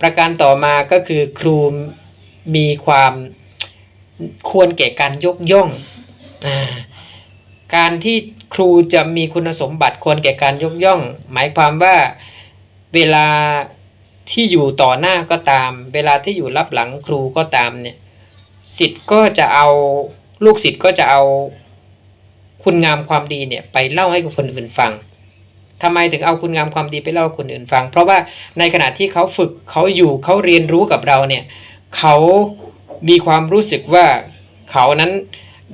ประการต่อมาก็คือครูมีความควรแก่การยกย่องอาการที่ครูจะมีคุณสมบัติควรแก่การยกย่อง หมายความว่าเวลาที่อยู่ต่อหน้าก็ตาม เวลาที่อยู่รับหลังครูก็ตามเนี่ยสิทธิ์ก็จะเอาลูกศิษย์ก็จะเอาคุณงามความดีเนี่ยไปเล่าให้กับคนอื่นฟัง ทำไมถึงเอาคุณงามความดีไปเล่าคนอื่นฟัง เพราะว่าในขณะที่เขาฝึกเขาอยู่เขาเรียนรู้กับเราเนี่ยเขามีความรู้สึกว่าเขานั้น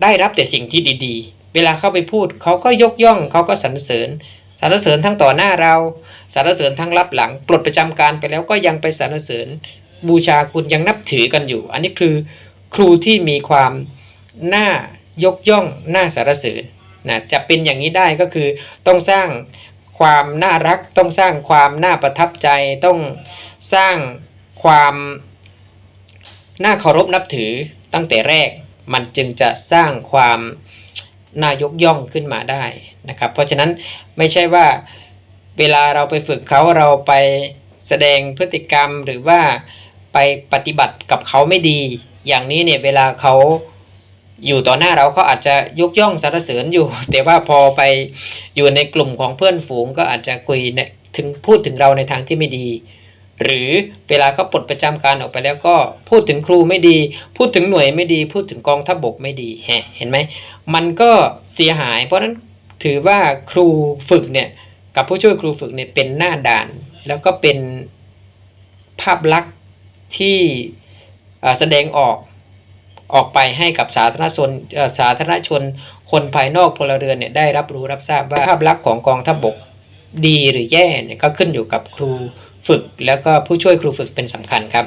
ได้รับแต่สิ่งที่ดีๆ เวลาเข้าไปพูดเขาก็ยกย่องเขาก็สรรเสริญสรรเสริญทั้งต่อหน้าเราสรรเสริญทั้งรับหลังปลดประจำการไปแล้วก็ยังไปสรรเสริญบูชาคุณยังนับถือกันอยู่ อันนี้คือครูที่มีความน่ายกย่องน่าสรรเสริญนะจะเป็นอย่างนี้ได้ก็คือต้องสร้าง ความน่ารัก ต้องสร้างความน่าประทับใจ ต้องสร้างความน่าเคารพนับถือตั้งแต่แรก มันจึงจะสร้างความน่ายกย่องขึ้นมาได้นะครับ เพราะฉะนั้นไม่ใช่ว่าเวลาเราไปฝึกเขาเราไปแสดงพฤติกรรมหรือว่าไปปฏิบัติกับเขาไม่ดี อย่างนี้เนี่ยเวลาเขา อยู่ต่อหน้าเราเขาอาจจะยกย่องสรรเสริญอยู่ แต่ว่าพอไปอยู่ในกลุ่มของเพื่อนฝูงก็อาจจะคุยเนี่ยถึงพูดถึงเราในทางที่ไม่ดี หรือเวลาเขาปลดประจำการออกไปแล้วก็พูดถึงครูไม่ดี พูดถึงหน่วยไม่ดี พูดถึงกองทัพบบกไม่ดีแฮเห็นไหมมันก็เสียหาย เพราะฉะนั้นถือว่าครูฝึกเนี่ยกับผู้ช่วยครูฝึกเนี่ยเป็นหน้าด่าน แล้วก็เป็นภาพลักษณ์ที่แสดงออก ออกไปให้กับสาธารณชนสาธารณชน คนภายนอกพลเรือนเนี่ยได้รับรู้รับทราบว่าภาพลักษณ์ของกองทัพบบกดีหรือแย่เนี่ยก็ขึ้นอยู่กับครูฝึก แล้วก็ผู้ช่วยครูฝึกเป็นสำคัญครับ